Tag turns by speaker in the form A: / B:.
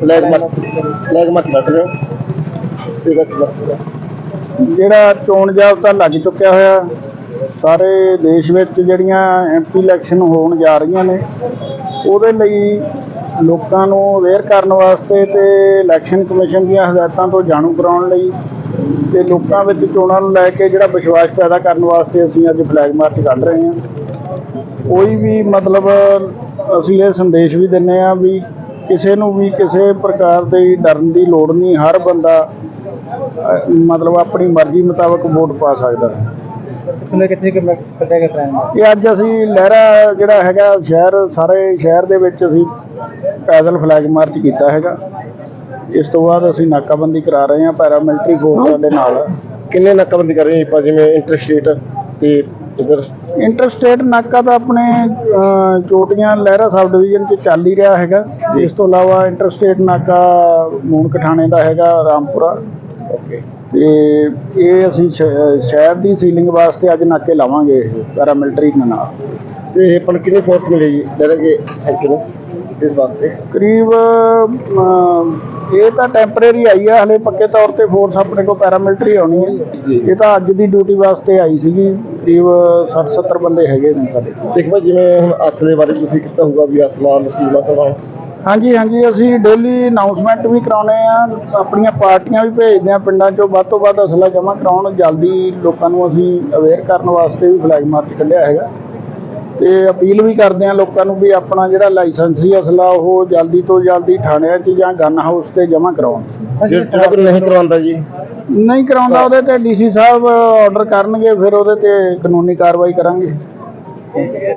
A: Flag ਮਾਰ flag ਮਾਰ ਲੱਗ ਰਿਹਾ ਠੀਕ ਹੈ।
B: ਜਿਹੜਾ ਚੋਣ ਜਾਬਤਾ ਲੱਗ ਚੁੱਕਿਆ ਹੋਇਆ। ਸਾਰੇ ਦੇਸ਼ ਵਿੱਚ ਜਿਹੜੀਆਂ ਐਮਪੀ ਇਲੈਕਸ਼ਨ ਹੋਣ ਜਾ ਰਹੀਆਂ ਨੇ, ਉਹਦੇ ਲਈ ਲੋਕਾਂ ਨੂੰ ਅਵੇਅਰ ਕਰਨ ਵਾਸਤੇ ਤੇ ਇਲੈਕਸ਼ਨ ਕਮਿਸ਼ਨ ਦੀਆਂ ਹਦਾਇਤਾਂ ਤੋਂ ਜਾਣੂ ਕਰਾਉਣ ਲਈ ਤੇ ਲੋਕਾਂ ਵਿੱਚ ਚੋਣਾਂ ਨੂੰ ਲੈ ਕੇ ਜਿਹੜਾ ਵਿਸ਼ਵਾਸ ਪੈਦਾ ਕਰਨ ਵਾਸਤੇ ਅਸੀਂ ਅੱਜ ਫਲੈਗ ਮਾਰਚ ਕੱਢ ਰਹੇ ਹਾਂ। ਕੋਈ ਵੀ ਮਤਲਬ ਅਸੀਂ ਇਹ ਸੰਦੇਸ਼ ਵੀ ਦਿੰਨੇ ਆ ਵੀ ਕਿਸੇ ਨੂੰ ਵੀ ਕਿਸੇ ਪ੍ਰਕਾਰ ਦੀ ਡਰਨ ਦੀ ਲੋੜ ਨਹੀਂ ਹਰ ਬੰਦਾ ਮਤਲਬ ਆਪਣੀ ਮਰਜ਼ੀ ਮੁਤਾਬਕ ਵੋਟ ਪਾ ਸਕਦਾ। ਹੈ
A: ਕਿੰਨੇ ਕਿੱਥੇ ਕਿੰਨਾ ਕੱਢਿਆ ਗਿਆ ਟਾਈਮ
B: ਇਹ ਅੱਜ ਅਸੀਂ ਲਹਿਰਾ ਜਿਹੜਾ ਹੈਗਾ ਸ਼ਹਿਰ ਸਾਰੇ ਸ਼ਹਿਰ ਦੇ ਵਿੱਚ ਅਸੀਂ ਪੈਦਲ ਫਲੈਗ ਮਾਰਚ ਕੀਤਾ ਹੈਗਾ। ਇਸ ਤੋਂ ਬਾਅਦ ਅਸੀਂ ਨਾਕਾਬੰਦੀ ਕਰਾ ਰਹੇ ਹਾਂ ਪੈਰਾਮਿਲਟਰੀ ਫੋਰਸ ਸਾਡੇ ਨਾਲ।
A: ਕਿੰਨੇ ਨਾਕਾਬੰਦੀ ਕਰ ਰਹੇ ਆਪਾਂ ਜਿਵੇਂ ਇੰਟਰਸਟੇਟ ਤੇ ਇਧਰ?
B: ਇੰਟਰਸਟੇਟ ਨਾਕਾ ਤਾਂ ਆਪਣੇ ਚੋਟੀਆਂ ਲਹਿਰਾ ਸਬ ਡਿਵੀਜ਼ਨ 'ਚ ਚੱਲ ਹੀ ਰਿਹਾ ਹੈਗਾ। ਇਸ ਤੋਂ ਇਲਾਵਾ ਇੰਟਰਸਟੇਟ ਨਾਕਾ ਮੂਨਕ ਠਾਣੇ ਦਾ ਹੈਗਾ ਰਾਮਪੁਰਾ।
A: ਓਕੇ।
B: ਤੇ ਇਹ ਅਸੀਂ ਸ਼ਹਿਰ ਦੀ ਸੀਲਿੰਗ ਵਾਸਤੇ ਅੱਜ ਨਾਕੇ ਲਾਵਾਂਗੇ ਇਹ ਪੈਰਾਮਿਲਟਰੀ ਨਾਲ।
A: ਤੇ ਆਪਾਂ ਨੂੰ ਕਿੰਨੀ ਫੋਰਸ ਮਿਲੇਗੀ ਡਰਗੇ ਐਕਚੁਅਲੀ ਇਸ ਵਾਸਤੇ
B: ਕਰੀਬ ਅਮ, ਇਹ ਤਾਂ ਟੈਂਪਰੇਰੀ ਆਈ ਹੈ ਹਲੇ ਪੱਕੇ ਤੌਰ ਤੇ ਫੋਰਸ ਆਪਣੇ ਕੋਲ ਪੈਰਾਮਿਲਟਰੀ ਆਉਣੀ ਹੈ। ਇਹ ਤਾਂ ਅੱਜ ਦੀ ਡਿਊਟੀ ਵਾਸਤੇ ਆਈ ਸੀਗੀ ਕਰੀਬ 60 70 ਬੰਦੇ ਹੈਗੇ ਨੇ ਸਾਡੇ।
A: ਦੇਖ ਭਾਈ ਜਿਵੇਂ ਹੁਣ ਅਸਲੇ ਬਾਰੇ ਤੁਸੀਂ ਕੀਤਾ ਹੋਊਗਾ ਵੀ ਅਸਲਾ ਨਸੀਬਾ ਕਰਵਾਉਣਾ
B: ਹਾਂਜੀ ਹਾਂਜੀ ਅਸੀਂ ਡੇਲੀ ਅਨਾਉਂਸਮੈਂਟ ਵੀ ਕਰਾਉਨੇ ਆ ਆਪਣੀਆਂ ਪਾਰਟੀਆਂ ਵੀ ਭੇਜਦੇ ਆ ਪਿੰਡਾਂ 'ਚੋਂ ਵੱਧ ਤੋਂ ਵੱਧ ਅਸਲਾ ਜਮ੍ਹਾਂ ਕਰਾਉਣ ਜਲਦੀ ਲੋਕਾਂ ਨੂੰ ਅਸੀਂ ਅਵੇਅਰ ਕਰਨ ਵਾਸਤੇ ਵੀ ਫਲੈਗ ਮਾਰਚ ਕੱਢਿਆ ਹੈਗਾ ਤੇ ਅਪੀਲ ਵੀ ਕਰਦੇ ਆ ਲੋਕਾਂ ਨੂੰ ਵੀ ਆਪਣਾ ਜਿਹੜਾ ਲਾਇਸੈਂਸੀ ਅਸਲਾ ਉਹ ਜਲਦੀ ਤੋਂ ਜਲਦੀ ਥਾਣਿਆਂ 'ਚ ਜਾਂ ਗਨ ਹਾਊਸ ਤੇ ਜਮ੍ਹਾਂ ਕਰਾਉਣ।
A: ਜੇ ਨਹੀਂ ਕਰਵਾਉਂਦਾ ਜੀ।
B: ਨਹੀਂ ਕਰਾਉਂਦਾ ਉਹਦੇ ਤੇ ਡੀਸੀ ਸਾਹਿਬ ਆਰਡਰ ਕਰਨਗੇ ਫਿਰ ਉਹਦੇ ਤੇ ਕਾਨੂੰਨੀ ਕਾਰਵਾਈ ਕਰਾਂਗੇ।